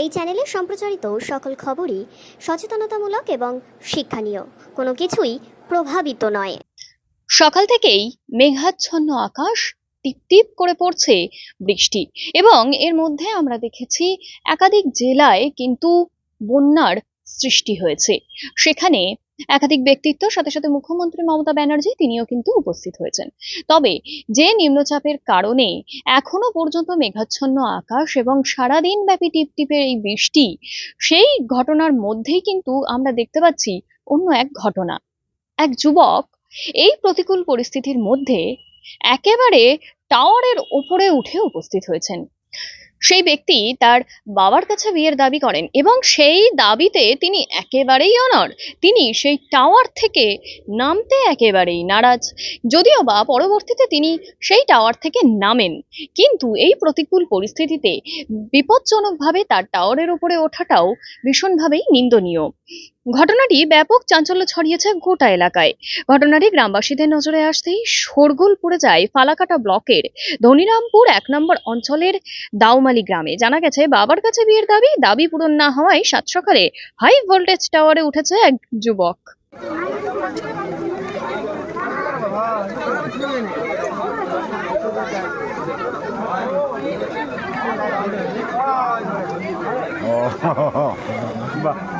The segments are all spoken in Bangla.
এই চ্যানেলে সম্প্রচারিত সকল খবরই সচেতনতামূলক এবং শিক্ষণীয়। কোনো কিছুই প্রভাবিত নয়। সকাল থেকেই মেঘাচ্ছন্ন আকাশ টিপ টিপ করে পড়ছে বৃষ্টি এবং এর মধ্যে আমরা দেখেছি একাধিক জেলায় কিন্তু বন্যার সৃষ্টি হয়েছে। সেখানে একাধিক ব্যক্তিত্ব সাথে সাথে মুখ্যমন্ত্রী মমতা ব্যানার্জি তিনিও কিন্তু উপস্থিত হয়েছেন। তবে যে নিম্নচাপের কারণে এখনও পর্যন্ত মেঘাচ্ছন্ন আকাশ এবং সারাদিন ব্যাপী টিপটিপের এই বৃষ্টি, সেই ঘটনার মধ্যেই কিন্তু আমরা দেখতে পাচ্ছি অন্য এক ঘটনা। এক যুবক এই প্রতিকূল পরিস্থিতির মধ্যে একেবারে টাওয়ারের ওপরে উঠে উপস্থিত হয়েছেন। সেই ব্যক্তি তার বাবার কাছে বিয়ের দাবি করেন এবং সেই দাবিতে তিনি একেবারেই অনর তিনি সেই টাওয়ার থেকে নামতে একেবারেই নারাজ। যদিও বা পরবর্তীতে তিনি সেই টাওয়ার থেকে নামেন, কিন্তু এই প্রতিকূল পরিস্থিতিতে বিপজ্জনকভাবে তার টাওয়ারের উপরে ওঠাটাও ভীষণভাবেই নিন্দনীয়। ঘটনাটি ব্যাপক চাঞ্চল্য ছড়িয়েছে গোটা এলাকায়। ঘটনাটি গ্রামবাসীদের নজরে আসতেই শোরগোল পড়ে যায় ফালাকাটা ব্লকের ধনিরামপুর এক নম্বর অঞ্চলের দাউমালি গ্রামে। জানা গেছে, বাবার কাছে বিয়ের দাবি দাবি পূরণ না হওয়ায় সাত সকালে হাই ভোল্টেজ টাওয়ারে উঠেছে এক যুবক। বাহ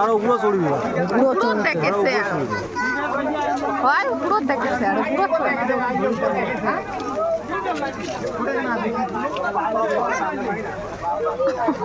আরও উপরে চড়বি। পুরো দেখেছে হয় পুরো দেখেছে আর পুরো